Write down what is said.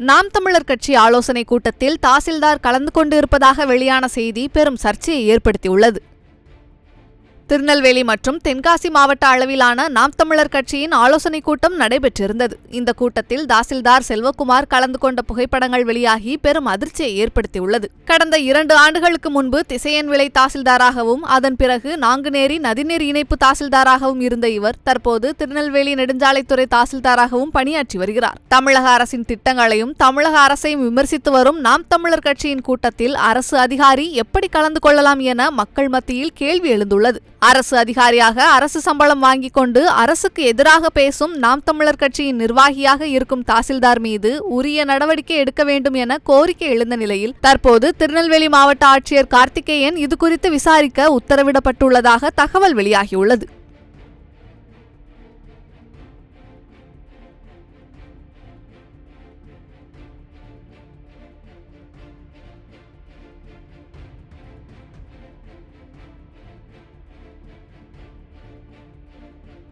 நாம் தமிழர் கட்சி ஆலோசனை கூட்டத்தில் தாசில்தார் கலந்து கொண்டு இருப்பதாக வெளியான செய்தி பெரும் சர்ச்சையை ஏற்படுத்தியுள்ளது. திருநெல்வேலி மற்றும் தென்காசி மாவட்ட அளவிலான நாம் தமிழர் கட்சியின் ஆலோசனைக் கூட்டம் நடைபெற்றிருந்தது. இந்த கூட்டத்தில் தாசில்தார் செல்வகுமார் கலந்து கொண்ட புகைப்படங்கள் வெளியாகி பெரும் அதிர்ச்சியை ஏற்படுத்தியுள்ளது. கடந்த இரண்டு ஆண்டுகளுக்கு முன்பு திசையன் விலை தாசில்தாராகவும் அதன் பிறகு நாங்குநேரி நதிநீர் இணைப்பு தாசில்தாராகவும் இருந்த இவர் தற்போது திருநெல்வேலி நெடுஞ்சாலைத்துறை தாசில்தாராகவும் பணியாற்றி வருகிறார். தமிழக அரசின் திட்டங்களையும் தமிழக அரசையும் விமர்சித்து வரும் நாம் தமிழர் கட்சியின் கூட்டத்தில் அரசு அதிகாரி எப்படி கலந்து கொள்ளலாம் என மக்கள் மத்தியில் கேள்வி எழுந்துள்ளது. அரசு அதிகாரியாக அரசு சம்பளம் வாங்கிக் கொண்டு அரசுக்கு எதிராக பேசும் நாம் தமிழர் கட்சியின் நிர்வாகியாக இருக்கும் தாசில்தார் மீது உரிய நடவடிக்கை எடுக்க வேண்டும் என கோரிக்கை எழுந்த நிலையில் தற்போது திருநெல்வேலி மாவட்ட ஆட்சியர் கார்த்திகேயன் இதுகுறித்து விசாரிக்க உத்தரவிடப்பட்டுள்ளதாக தகவல் வெளியாகியுள்ளது.